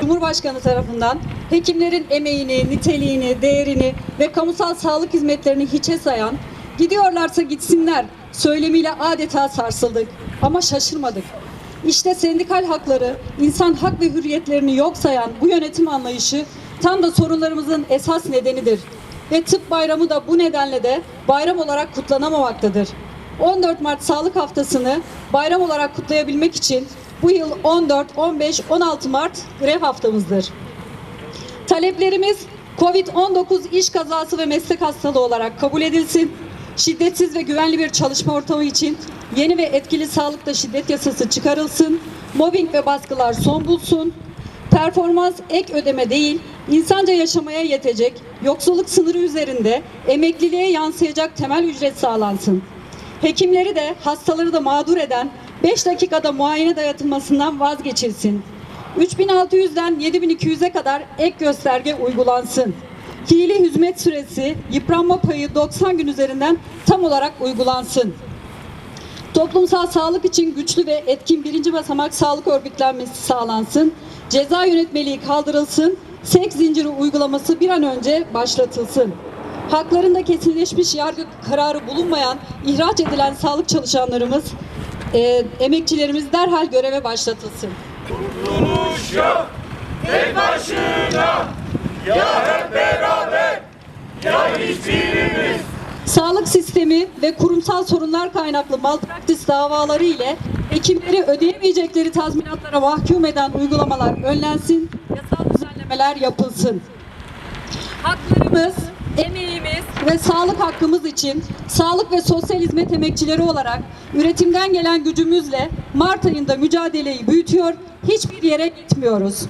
Cumhurbaşkanı tarafından hekimlerin emeğini, niteliğini, değerini ve kamusal sağlık hizmetlerini hiçe sayan, gidiyorlarsa gitsinler söylemiyle adeta sarsıldık ama şaşırmadık. İşte sendikal hakları, insan hak ve hürriyetlerini yok sayan bu yönetim anlayışı tam da sorunlarımızın esas nedenidir. Ve tıp bayramı da bu nedenle de bayram olarak kutlanamamaktadır. 14 Mart Sağlık Haftası'nı bayram olarak kutlayabilmek için bu yıl 14, 15, 16 Mart grev haftamızdır. Taleplerimiz COVID-19 iş kazası ve meslek hastalığı olarak kabul edilsin. Şiddetsiz ve güvenli bir çalışma ortamı için yeni ve etkili sağlıkta şiddet yasası çıkarılsın. Mobbing ve baskılar son bulsun. Performans ek ödeme değil, insanca yaşamaya yetecek, yoksulluk sınırı üzerinde emekliliğe yansıyacak temel ücret sağlansın. Hekimleri de hastaları da mağdur eden 5 dakikada muayene dayatılmasından vazgeçilsin. 3600'den 7200'e kadar ek gösterge uygulansın. Fiili hizmet süresi, yıpranma payı 90 gün üzerinden tam olarak uygulansın. Toplumsal sağlık için güçlü ve etkin birinci basamak sağlık örgütlenmesi sağlansın. Ceza yönetmeliği kaldırılsın. Seks zinciri uygulaması bir an önce başlatılsın. Haklarında kesinleşmiş yargı kararı bulunmayan ihraç edilen sağlık çalışanlarımız, e, emekçilerimiz derhal göreve başlatılsın. Kurtuluş yok tek başına Ya hep beraber ya hiçbirimiz Sağlık sistemi ve kurumsal sorunlar kaynaklı malpraktis davaları ile hekimleri ödeyemeyecekleri tazminatlara mahkum eden uygulamalar önlensin, yasal düzenlemeler yapılsın. Haklarımız, emeğimiz ve sağlık hakkımız için sağlık ve sosyal hizmet emekçileri olarak üretimden gelen gücümüzle Mart ayında mücadeleyi büyütüyor, hiçbir yere gitmiyoruz.